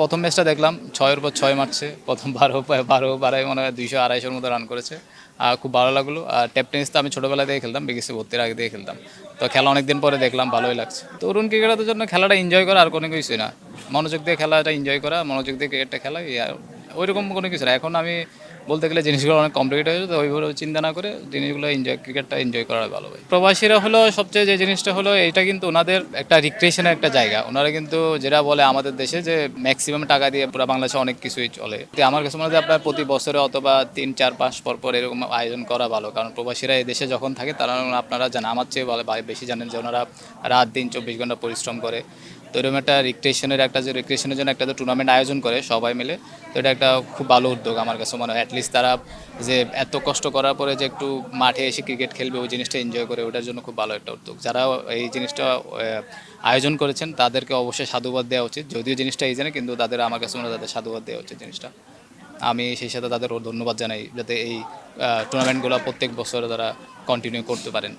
প্রথম ম্যাচটা দেখলাম ছয়ের পর ছয় মারছে, প্রথম বারো বারো বারোয় মনে হয় দুইশো আড়াইশোর মতো রান করেছে। আর খুব ভালো লাগল। আর ট্যাপ টেনিস তো আমি ছোটোবেলা দিয়ে খেলতাম বিকেসে ভর্তির আগে দিয়ে খেলতাম। তো খেলা অনেকদিন পরে দেখলাম, ভালোই লাগছে। তরুণ ক্রিকেটারদের জন্য খেলাটা এনজয় করা আর কোনো কিছুই না। মনোযোগ দিয়ে খেলাটা এনজয় করা, মনোযোগ দিয়ে ক্রিকেটটা খেলা ওইরকম কোনো কিছু না। এখন আমি বলতে গেলে জিনিসগুলো অনেক কমপ্লিকেট হয়ে গেছে তো ওইভাবে চিন্তা না করে জিনিসগুলো এনজয় ক্রিকেটটা এনজয় করা ভালো হয়। প্রবাসীরা হলো সবচেয়ে যে জিনিসটা হলো এটা কিন্তু ওনাদের একটা রিক্রিয়েশনের একটা জায়গা। ওনারা কিন্তু যেটা বলে আমাদের দেশে যে ম্যাক্সিমাম টাকা দিয়ে পুরো বাংলাদেশে অনেক কিছুই চলে। তো আমার কাছে মনে হয় আপনার প্রতি বছরে অথবা তিন, চার, পাঁচ, পর পর এরকম আয়োজন করা ভালো। কারণ প্রবাসীরা এই দেশে যখন থাকে, তারা আপনারা জানেন, আমার চেয়ে বেশি জানেন যে ওনারা রাত দিন চব্বিশ ঘণ্টা পরিশ্রম করে। তো এরকম একটা রিক্রিয়েশনের একটা যে রিক্রিয়েশনের জন্য একটা তো টুর্নামেন্ট আয়োজন করে সবাই মিলে, তো এটা একটা খুব ভালো উদ্যোগ আমার কাছে মনে হয়। অ্যাটলিস্ট তারা যে এত কষ্ট করার পরে যে একটু মাঠে এসে ক্রিকেট খেলবে, ওই জিনিসটা এনজয় করে, ওটার জন্য খুব ভালো একটা উদ্যোগ। যারা এই জিনিসটা আয়োজন করেছেন, তাদেরকে অবশ্যই সাধুবাদ দেওয়া উচিত। যদিও জিনিসটা এই জানে, কিন্তু তাদের আমার কাছে মনে হয় তাদের সাধুবাদ দেওয়া উচিত জিনিসটা। আমি সেই সাথে তাদের ধন্যবাদ জানাই, যাতে এই টুর্নামেন্টগুলো প্রত্যেক বছর তারা কন্টিনিউ করতে পারেন।